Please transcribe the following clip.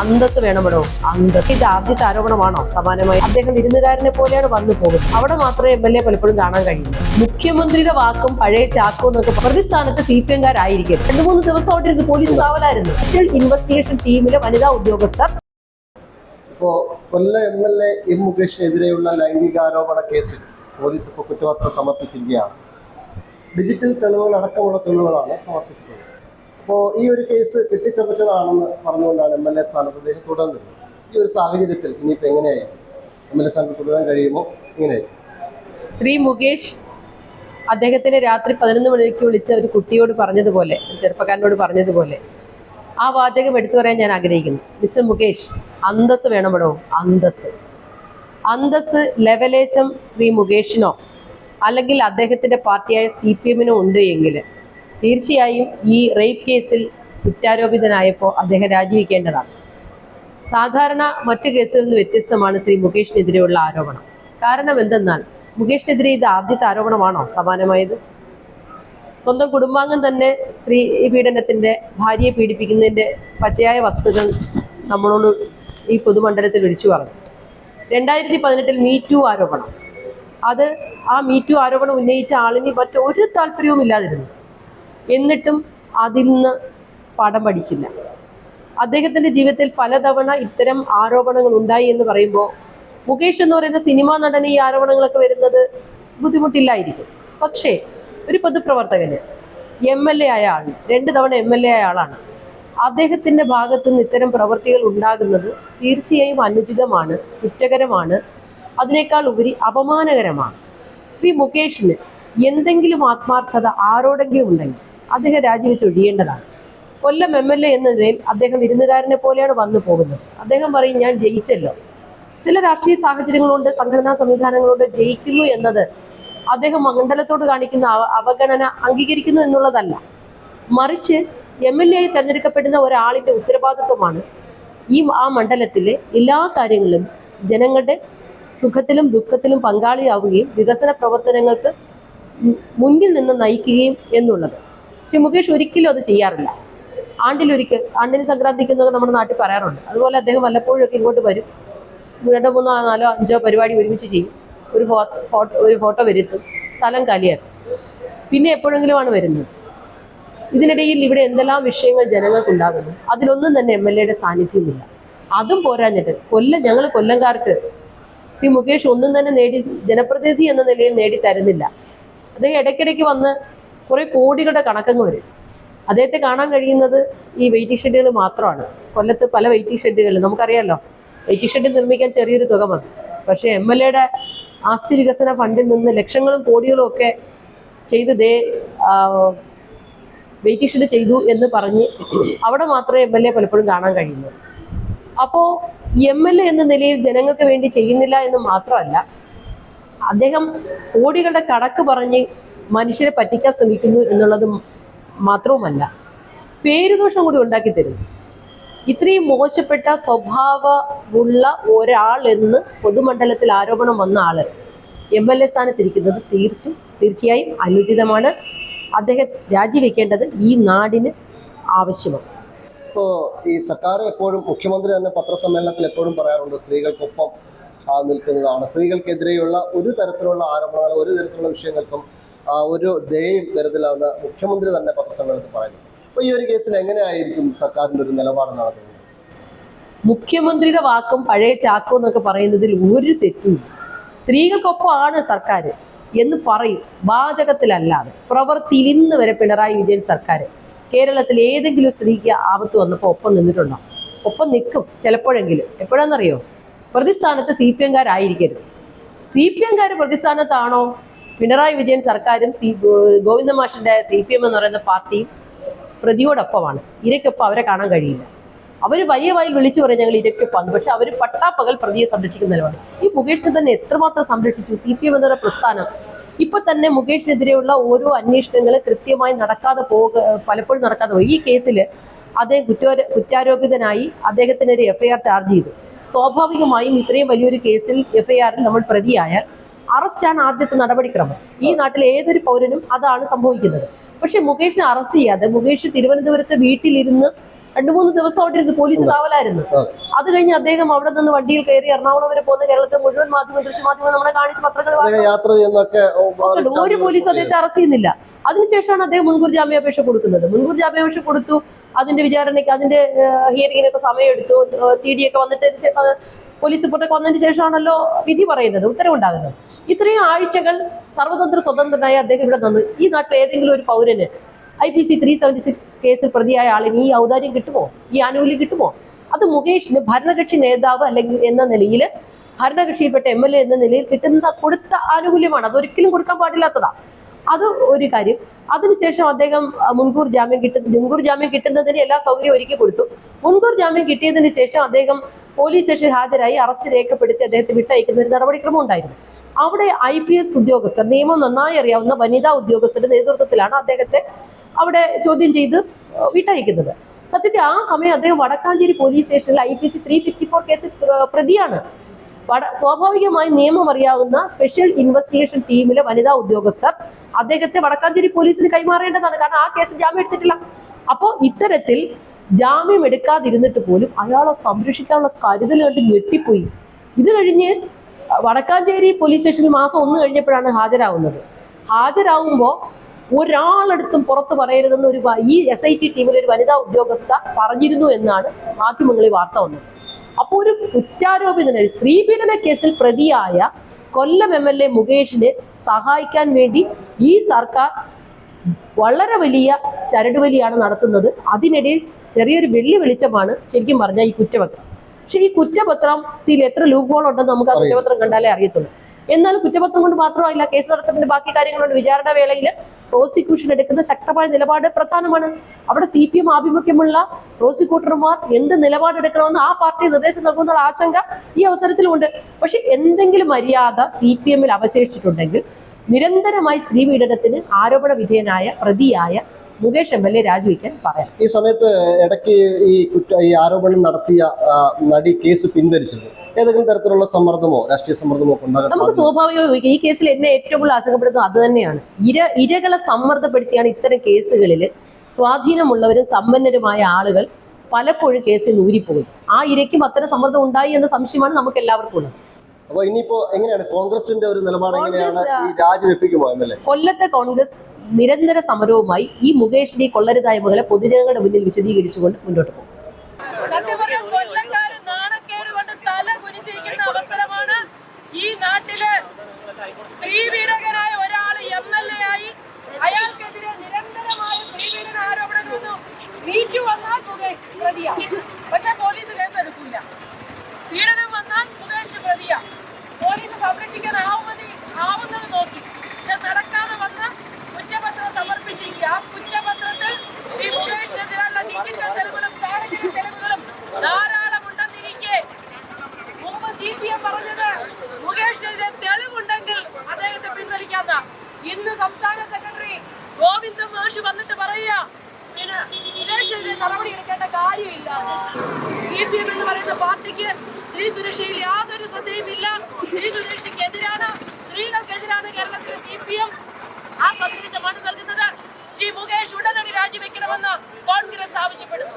അന്തസ് വേണമെടോ അന്തസ് ഇത് ആദ്യത്തെ ആരോപണമാണോ? സമാനമായി അദ്ദേഹം ഇരുന്നുകാരനെ പോലെയാണ് വന്നു പോകുന്നത്. അവിടെ മാത്രമേ എം എൽ എ പലപ്പോഴും കാണാൻ കഴിയൂ മുഖ്യമന്ത്രിയുടെ വാക്കും പഴയ ചാക്കും എന്നൊക്കെ പ്രതിസ്ഥാനത്ത് സി പി എംകാരായിരിക്കും രണ്ടു മൂന്ന് ദിവസമായിട്ടിരുന്ന് പോലീസ് കാവലായിരുന്നു. സ്പെഷ്യൽ ഇൻവെസ്റ്റിഗേഷൻ ടീമിലെ വനിതാ ഉദ്യോഗസ്ഥർ. ഇപ്പോ കൊല്ല എം എൽ എ എം മുകേഷിനെതിരെയുള്ള ലൈംഗികാരോപണ കേസിൽ പോലീസ് ഇപ്പോൾ കുറ്റപത്രം സമർപ്പിച്ചിരിക്കുകയാണ്. ഡിജിറ്റൽ തെളിവുകൾ അടക്കമുള്ള തെളിവുകളാണ് സമർപ്പിച്ചിട്ടുള്ളത്. അപ്പോൾ ഈ ഒരു കേസ് കെട്ടിച്ചമച്ചതാണെന്ന് പറഞ്ഞുകൊണ്ടാണ് എം എൽ എ സ്ഥാനത്ത് അദ്ദേഹം തുടർന്നത്. ഈ ഒരു സാഹചര്യത്തിൽ ഇനിയിപ്പോൾ എങ്ങനെയായിരിക്കും എം എൽ എ സ്ഥാനത്ത് തുടരാൻ കഴിയുമോ? എങ്ങനെയായി? ശ്രീ മുകേഷ് അദ്ദേഹത്തിന് രാത്രി പതിനൊന്ന് മണിക്ക് വിളിച്ച ഒരു കുട്ടിയോട് പറഞ്ഞതുപോലെ ചെറുപ്പക്കാരനോട് പറഞ്ഞതുപോലെ ആ വാചകം എടുത്തു പറയാൻ ഞാൻ ആഗ്രഹിക്കുന്നു. മിസ്റ്റർ മുകേഷ് അന്തസ് വേണമടോ അന്തസ് അന്തസ് ലെവലേശം ശ്രീ മുകേഷിനോ അല്ലെങ്കിൽ അദ്ദേഹത്തിന്റെ പാർട്ടിയായ സി പി എമ്മിനോ ഉണ്ട് എങ്കിൽ തീർച്ചയായും ഈ റേപ്പ് കേസിൽ കുറ്റാരോപിതനായപ്പോൾ അദ്ദേഹം രാജിവെക്കേണ്ടതാണ്. സാധാരണ മറ്റു കേസുകളിൽ നിന്ന് വ്യത്യസ്തമാണ് ശ്രീ മുകേഷിനെതിരെയുള്ള ആരോപണം. കാരണം എന്തെന്നാൽ മുകേഷിനെതിരെ ഇത് ആദ്യത്തെ ആരോപണമാണോ സമാനമായത്? സ്വന്തം കുടുംബാംഗം തന്നെ സ്ത്രീ പീഡനത്തിന്റെ ഭാര്യയെ പീഡിപ്പിക്കുന്നതിന്റെ പച്ചയായ വസ്തുക്കൾ നമ്മളോട് ഈ പൊതുമണ്ഡലത്തിൽ വിളിച്ചു പറഞ്ഞു. രണ്ടായിരത്തി പതിനെട്ടിൽ മീ ആരോപണം. അത് ആ മീ ആരോപണം ഉന്നയിച്ച ആളിന് മറ്റൊരു താല്പര്യവും ഇല്ലാതിരുന്നു എന്നിട്ടും അതിൽ നിന്ന് പാഠം പഠിച്ചില്ല. അദ്ദേഹത്തിന്റെ ജീവിതത്തിൽ പലതവണ ഇത്തരം ആരോപണങ്ങൾ ഉണ്ടായി എന്ന് പറയുമ്പോൾ മുകേഷ് എന്ന് പറയുന്ന സിനിമാ നടന് ഈ ആരോപണങ്ങളൊക്കെ വരുന്നത് ബുദ്ധിമുട്ടില്ലായിരിക്കും. പക്ഷേ ഒരു പൊതുപ്രവർത്തകന് എം എൽ എ ആയ ആൾ രണ്ട് തവണ എം എൽ എ ആയ ആളാണ്. അദ്ദേഹത്തിന്റെ ഭാഗത്തു നിന്ന് ഇത്തരം പ്രവൃത്തികൾ ഉണ്ടാകുന്നത് തീർച്ചയായും അനുചിതമാണ് കുറ്റകരമാണ്. അതിനേക്കാൾ ഉപരി അപമാനകരമാണ്. ശ്രീ മുകേഷിന് എന്തെങ്കിലും ആത്മാർത്ഥത ആരോടെങ്കിലും ഉണ്ടെങ്കിൽ അദ്ദേഹം രാജിവെച്ച് ഒഴിയേണ്ടതാണ്. കൊല്ലം എം എൽ എ എന്ന നിലയിൽ അദ്ദേഹം വിരുന്നുകാരനെ പോലെയാണ് വന്നു പോകുന്നത്. അദ്ദേഹം പറയും ഞാൻ ജയിച്ചല്ലോ. ചില രാഷ്ട്രീയ സാഹചര്യങ്ങളുണ്ട് സംഘടനാ സംവിധാനങ്ങളുണ്ട് ജയിക്കുന്നു എന്നത് അദ്ദേഹം മണ്ഡലത്തോട് കാണിക്കുന്ന അവഗണന അംഗീകരിക്കുന്നു എന്നുള്ളതല്ല. മറിച്ച് എം എൽ എ ആയി തെരഞ്ഞെടുക്കപ്പെടുന്ന ഒരാളിന്റെ ഉത്തരവാദിത്വമാണ് ഈ ആ മണ്ഡലത്തിലെ എല്ലാ കാര്യങ്ങളിലും ജനങ്ങളുടെ സുഖത്തിലും ദുഃഖത്തിലും പങ്കാളിയാവുകയും വികസന പ്രവർത്തനങ്ങൾക്ക് മുന്നിൽ നിന്ന് നയിക്കുകയും എന്നുള്ളത്. ശ്രീ മുകേഷ് ഒരിക്കലും അത് ചെയ്യാറില്ല. ആണ്ടിലൊരിക്കൽ ആണ്ടിന് സംക്രാന്തിക്ക് എന്നൊക്കെ നമ്മുടെ നാട്ടിൽ പറയാറുണ്ട്. അതുപോലെ അദ്ദേഹം വല്ലപ്പോഴും ഒക്കെ ഇങ്ങോട്ട് വരും. രണ്ടോ മൂന്നോ നാലോ അഞ്ചോ പരിപാടി ഒരുമിച്ച് ചെയ്യും. ഒരു ഫോട്ടോ ഒരു ഫോട്ടോ വരുത്തും. സ്ഥലം കാലിയാക്കും. പിന്നെ എപ്പോഴെങ്കിലുമാണ് വരുന്നത്. ഇതിനിടയിൽ ഇവിടെ എന്തെല്ലാം വിഷയങ്ങൾ ജനങ്ങൾക്കുണ്ടാകുന്നു. അതിലൊന്നും തന്നെ എം എൽ എയുടെ സാന്നിധ്യമില്ല അതും പോരാഞ്ഞിട്ട് കൊല്ലം ഞങ്ങൾ കൊല്ലംകാർക്ക് ശ്രീ മുകേഷ് ഒന്നും തന്നെ നേടി ജനപ്രതിനിധി എന്ന നിലയിൽ നേടി തരുന്നില്ല അദ്ദേഹം ഇടയ്ക്കിടയ്ക്ക് വന്ന് കുറേ കോടികളുടെ കണക്കങ്ങ് വരും. അദ്ദേഹത്തെ കാണാൻ കഴിയുന്നത് ഈ വെയിറ്റിംഗ് ഷെഡുകൾ മാത്രമാണ്. കൊല്ലത്ത് പല വെയിറ്റിംഗ് ഷെഡുകളിൽ നമുക്കറിയാമല്ലോ വെയിറ്റിംഗ് ഷെഡ് നിർമ്മിക്കാൻ ചെറിയൊരു തുക മതി. പക്ഷേ എം എൽ എയുടെ ആസ്തി വികസന ഫണ്ടിൽ നിന്ന് ലക്ഷങ്ങളും കോടികളും ഒക്കെ ചെയ്ത് ദേ വെയിറ്റിംഗ് ഷെഡ് ചെയ്തു എന്ന് പറഞ്ഞ് അവിടെ മാത്രമേ എം എൽ എ പലപ്പോഴും കാണാൻ കഴിയുന്നു അപ്പോൾ എം എൽ എ എന്ന നിലയിൽ ജനങ്ങൾക്ക് വേണ്ടി ചെയ്യുന്നില്ല എന്ന് മാത്രമല്ല അദ്ദേഹം കോടികളുടെ കടക്ക് പറഞ്ഞ് മനുഷ്യരെ പറ്റിക്കാൻ ശ്രമിക്കുന്നു എന്നുള്ളത് മാത്രവുമല്ല പേരുദോഷം കൂടി ഉണ്ടാക്കി തരുന്നു ഇത്രയും മോശപ്പെട്ട സ്വഭാവമുള്ള ഒരാൾ എന്ന് പൊതുമണ്ഡലത്തിൽ ആരോപണം വന്ന ആൾ എം എൽ എ സ്ഥാനത്തിരിക്കുന്നത് തീർച്ചും തീർച്ചയായും അനുചിതമാണ്. അദ്ദേഹം രാജിവെക്കേണ്ടത് ഈ നാടിന് ആവശ്യമാണ്. ഇപ്പോൾ ഈ സർക്കാർ എപ്പോഴും മുഖ്യമന്ത്രി തന്നെ പത്രസമ്മേളനത്തിൽ എപ്പോഴും പറയാറുണ്ട് സ്ത്രീകൾക്കൊപ്പം നിൽക്കുന്നതാണ്. സ്ത്രീകൾക്കെതിരെയുള്ള ഒരു തരത്തിലുള്ള ആരോപണങ്ങൾ ഒരു തരത്തിലുള്ള വിഷയങ്ങൾക്കും ഒരു ദയയും തരത്തിലാവുന്ന മുഖ്യമന്ത്രി തന്നെ പത്രസമ്മേളനത്തിൽ പറയുന്നു. അപ്പൊ ഈ ഒരു കേസിൽ എങ്ങനെയായിരിക്കും സർക്കാരിന്റെ ഒരു നിലപാട് തോന്നുന്നത് മുഖ്യമന്ത്രിയുടെ വാക്കും പഴയ ചാക്കോ എന്നൊക്കെ പറയുന്നതിൽ ഒരു തെറ്റുമില്ല സ്ത്രീകൾക്കൊപ്പമാണ് സർക്കാർ എന്ന് പറയും. വാചകത്തിലല്ലാതെ. പ്രവൃത്തിയിൽ ഇന്ന് വരെ പിണറായി വിജയൻ സർക്കാർ കേരളത്തിൽ ഏതെങ്കിലും സ്ത്രീക്ക് ആപത്ത് വന്നപ്പോൾ ഒപ്പം നിന്നിട്ടുണ്ടോ? ഒപ്പം നിൽക്കും ചിലപ്പോഴെങ്കിലും. എപ്പോഴാണെന്നറിയോ? പ്രതിസ്ഥാനത്ത് സി പി എംകാരായിരിക്കരുത് സി പി എംകാർ പ്രതിസ്ഥാനത്താണോ? പിണറായി വിജയൻ സർക്കാരും സി ഗോവിന്ദ മാഷിന്റെ സി പി എം എന്ന് പറയുന്ന പാർട്ടിയും പ്രതിയോടൊപ്പമാണ്. ഇരയ്ക്കൊപ്പം അവരെ കാണാൻ കഴിയില്ല. അവർ വലിയ വായിൽ വിളിച്ചു പറയും ഞങ്ങൾ ഇരയ്ക്കൊപ്പം പക്ഷെ അവർ പട്ടാപ്പകൽ പ്രതിയെ സംരക്ഷിക്കുന്ന നിലപാട്. ഈ മുകേഷിനെ തന്നെ എത്രമാത്രം സംരക്ഷിച്ചു? സി പി എം എന്നൊരു പ്രസ്ഥാനം. ഇപ്പൊ തന്നെ മുകേഷിനെതിരെയുള്ള ഓരോ അന്വേഷണങ്ങൾ കൃത്യമായി നടക്കാതെ പോക പലപ്പോഴും നടക്കാതെ പോയി ഈ കേസിൽ അദ്ദേഹം കുറ്റാര കുറ്റാരോപിതനായി അദ്ദേഹത്തിനെതിരെ എഫ്ഐആർ ചാർജ് ചെയ്തു. സ്വാഭാവികമായും ഇത്രയും വലിയൊരു കേസിൽ എഫ്ഐആറിൽ നമ്മൾ പ്രതിയായാൽ അറസ്റ്റാണ് ആദ്യത്തെ നടപടിക്രമം. ഈ നാട്ടിലെ ഏതൊരു പൗരനും അതാണ് സംഭവിക്കുന്നത്. പക്ഷെ മുകേഷിനെ അറസ്റ്റ് ചെയ്യാതെ മുകേഷ് തിരുവനന്തപുരത്ത് വീട്ടിലിരുന്ന് രണ്ടു മൂന്ന് ദിവസം അവിടെ ഇരുന്ന് പോലീസ് കാവലായിരുന്നു. അത്. കഴിഞ്ഞ് അദ്ദേഹം അവിടെ നിന്ന് വണ്ടിയിൽ കയറി എറണാകുളം വരെ പോകുന്ന കേരളത്തിലെ മുഴുവൻ മാധ്യമ ദൃശ്യമാധ്യമം നമ്മളെ കാണിച്ച് പത്രങ്ങൾ ഒരു പോലീസ് അദ്ദേഹത്തെ അറസ്റ്റ് ചെയ്യുന്നില്ല. അതിനുശേഷമാണ് അദ്ദേഹം മുൻകൂർ ജാമ്യാപേക്ഷ കൊടുക്കുന്നത്. മുൻകൂർ ജാമ്യാപേക്ഷ കൊടുത്തു. അതിന്റെ വിചാരണയ്ക്ക് അതിന്റെ ഹിയറിങ്ങിനൊക്കെ സമയമെടുത്തു. സി ഡി ഒക്കെ വന്നിട്ട് പോലീസ് റിപ്പോർട്ടൊക്കെ വന്നതിന് ശേഷമാണല്ലോ വിധി പറയുന്നത് ഉത്തരവുണ്ടാകുന്നത്. ഇത്രയും ആഴ്ചകൾ സർവതന്ത്ര സ്വതന്ത്രനായ അദ്ദേഹം ഇവിടെ നിന്ന് ഈ നാട്ടിൽ ഏതെങ്കിലും ഒരു പൗരന് I P C three seventy six കേസിൽ പ്രതിയായ ആളിന് ഈ ഔദാര്യം കിട്ടുമോ? ഈ ആനുകൂല്യം കിട്ടുമോ? അത് മുകേഷിന് ഭരണകക്ഷി നേതാവ് അല്ലെങ്കിൽ എന്ന നിലയിൽ ഭരണകക്ഷിയിൽപ്പെട്ട എം എൽ എ എന്ന നിലയിൽ കിട്ടുന്ന കൊടുത്ത ആനുകൂല്യമാണ്. അതൊരിക്കലും കൊടുക്കാൻ പാടില്ലാത്തതാണ് അത് ഒരു കാര്യം. അതിനുശേഷം അദ്ദേഹം മുൻകൂർ ജാമ്യം കിട്ടുന്ന മുൻകൂർ ജാമ്യം കിട്ടുന്നതിന് എല്ലാ സൗകര്യവും ഒരുക്കി കൊടുത്തു. മുൻകൂർ ജാമ്യം കിട്ടിയതിന് ശേഷം അദ്ദേഹം പോലീസ് സ്റ്റേഷനിൽ ഹാജരായി അറസ്റ്റ് രേഖപ്പെടുത്തി അദ്ദേഹത്തെ വിട്ടയക്കുന്ന ഒരു നടപടിക്രമം ഉണ്ടായിരുന്നു. അവിടെ ഐ പി എസ് ഉദ്യോഗസ്ഥർ നിയമം നന്നായി അറിയാവുന്ന വനിതാ ഉദ്യോഗസ്ഥരുടെ നേതൃത്വത്തിലാണ് അദ്ദേഹത്തെ അവിടെ ചോദ്യം ചെയ്ത് വിട്ടയക്കുന്നത്. സത്യത്തിൽ ആ സമയം അദ്ദേഹം വടക്കാഞ്ചേരി പോലീസ് സ്റ്റേഷനിൽ I P C three fifty four കേസിൽ പ്രതിയാണ്. സ്വാഭാവികമായി നിയമം അറിയാവുന്ന സ്പെഷ്യൽ ഇൻവെസ്റ്റിഗേഷൻ ടീമിലെ വനിതാ ഉദ്യോഗസ്ഥർ അദ്ദേഹത്തെ വടക്കാഞ്ചേരി പോലീസിന് കൈമാറേണ്ടതാണ്. കാരണം ആ കേസ് ജാമ്യം എടുത്തിട്ടില്ല. അപ്പോൾ ഇത്തരത്തിൽ ജാമ്യം എടുക്കാതിരുന്നിട്ട് പോലും അയാളെ സംരക്ഷിക്കാനുള്ള കരുതൽ കണ്ട് ഞെട്ടിപ്പോയി. ഇത് കഴിഞ്ഞ് വടക്കാഞ്ചേരി പോലീസ് സ്റ്റേഷനിൽ മാസം ഒന്ന് കഴിഞ്ഞപ്പോഴാണ് ഹാജരാകുന്നത് ഹാജരാകുമ്പോൾ ഒരാളെടുത്തും പുറത്ത് പറയരുതെന്ന് ഒരു ഈ എസ് ഐ ടി ടീമിലെ ഒരു വനിതാ ഉദ്യോഗസ്ഥ പറഞ്ഞിരുന്നു എന്നാണ് മാധ്യമങ്ങളിൽ വാർത്ത വന്നത്. അപ്പോൾ ഒരു കുറ്റാരോപിതനായി സ്ത്രീ പീഡന കേസിൽ പ്രതിയായ കൊല്ലം എം എൽ എ മുകേഷിനെ സഹായിക്കാൻ വേണ്ടി ഈ സർക്കാർ വളരെ വലിയ ചരടുവലിയാണ് നടത്തുന്നത്. അതിനിടയിൽ ചെറിയൊരു വെള്ളി വെളിച്ചമാണ് ശരിക്കും പറഞ്ഞാൽ ഈ കുറ്റപത്രം. പക്ഷെ ഈ കുറ്റപത്രത്തിൽ എത്ര ലൂപ്പ് ഹോൾ ഉണ്ടെന്ന് നമുക്ക് ആ കുറ്റപത്രം കണ്ടാലേ അറിയത്തുള്ളൂ. എന്നാൽ കുറ്റപത്രം കൊണ്ട് മാത്രമല്ല കേസ് നടത്തുന്നതിന്റെ ബാക്കി കാര്യങ്ങളുണ്ട്. വിചാരണ വേളയിൽ പ്രോസിക്യൂഷൻ എടുക്കുന്ന ശക്തമായ നിലപാട് പ്രധാനമാണ്. അവിടെ സി പി എം ആഭിമുഖ്യമുള്ള പ്രോസിക്യൂട്ടർമാർ എന്ത് നിലപാടെടുക്കണമെന്ന് ആ പാർട്ടി നിർദ്ദേശം നൽകുന്ന ആശങ്ക ഈ അവസരത്തിലുമുണ്ട്. പക്ഷെ എന്തെങ്കിലും മര്യാദ സി പി എമ്മിൽ അവശേഷിച്ചിട്ടുണ്ടെങ്കിൽ നിരന്തരമായി സ്ത്രീ പീഡനത്തിന് ആരോപണ വിധേയനായ പ്രതിയായ മുകേഷ് എം എൽ എ രാജിവെക്കാൻ പറയാം. ഈ സമയത്ത് ഇടയ്ക്ക് ഈ കുറ്റ ഈ ആരോപണം നടത്തിയ നടി കേസ് പിൻവലിച്ചിരുന്നു ഏതെങ്കിലും തരത്തിലുള്ള സമ്മർദ്ദമോ രാഷ്ട്രീയ സമ്മർദ്ദമോ നമുക്ക് സ്വാഭാവികമായി ഈ കേസിൽ എന്നെ ഏറ്റവും കൂടുതൽ ആശങ്കപ്പെടുന്നത് അത് തന്നെയാണ്. ഇര ഇരകളെ സമ്മർദ്ദപ്പെടുത്തിയാണ് ഇത്തരം കേസുകളിൽ സ്വാധീനമുള്ളവരും സമ്പന്നരുമായ ആളുകൾ പലപ്പോഴും കേസിൽ ഊരിപ്പോകും ആ ഇരയ്ക്കും അത്തരം സമ്മർദ്ദം ഉണ്ടായി എന്ന സംശയമാണ് നമുക്ക് എല്ലാവർക്കും ഉള്ളത്. അപ്പൊ ഇനിയിപ്പോ എങ്ങനെയാണ് കോൺഗ്രസിന്റെ ഒരു നിലപാട് എങ്ങനെയാണ് ഈ രാജിവെപ്പിക്കുമോ എന്നല്ലേ കൊല്ലത്തെ കോൺഗ്രസ് നിരന്തര സമരവുമായി ഈ മുകേഷിന്റെ കൊള്ളരുതായ കൊള്ളരുതായ്മകളെ പൊതുജനങ്ങളുടെ മുന്നിൽ വിശദീകരിച്ചുകൊണ്ട് മുന്നോട്ട് പോകും. കൊല്ലക്കാര് നാണക്കേട് കൊണ്ട് തല കുനിച്ചിരിക്കുന്ന അവസരമാണ് ഈ നാട്ടിൽ ഒരാൾ എം എൽ എ ആയി. അയാൾക്കെതിരെ നിരന്തരമായ സ്ത്രീപീഡന ആരോപണങ്ങളൊന്നും നീക്കു വന്നാൽ മുകേഷ് പ്രതിയാ പക്ഷെ പോലീസ് കേസ് എടുക്കൂല പീഡനം വന്നാൽ മുകേഷ് പ്രതിയാ. പോലീസ് സംരക്ഷിക്കാൻ ആവുമതി ആവുന്നത് നോക്കി. പക്ഷെ നടക്കാതെ വന്ന് കുറ്റപത്രം സമർപ്പിച്ചിരിക്കുക. ആ കുറ്റപത്രത്തിൽ ഈ മുകേഷിനെതിരെയുള്ള ഡിജിറ്റൽ തെളിവുകളും സാഹചര്യ തെളിവുകളും ധാരാളം ഉണ്ടെന്നിരിക്കെ. മുമ്പ് സി പി എം പറഞ്ഞത് മുകേഷിനെതിരെ തെളിവുണ്ടെങ്കിൽ അദ്ദേഹത്തെ പിൻവലിക്കാന്ന. ഇന്ന് സംസ്ഥാന സെക്രട്ടറി ഗോവിന്ദ മഹർഷി വന്നിട്ട് പറയുക പിന്നെ മുകേഷിനെതിരെ നടപടി എടുക്കേണ്ട കാര്യമില്ല. സി പി എം എന്ന് പറയുന്ന പാർട്ടിക്ക് സ്ത്രീ സുരക്ഷയിൽ യാതൊരു ശ്രദ്ധയും ഇല്ല സ്ത്രീ സുരക്ഷയ്ക്കെതിരാണ് സ്ത്രീകൾക്കെതിരാണ് കേരളത്തിലെ സി പി എം ആ സന്ദേശമാണ് നൽകുന്നത്. ശ്രീ മുകേഷ് ഉടനടി രാജിവെക്കണമെന്ന് കോൺഗ്രസ് ആവശ്യപ്പെടുന്നു.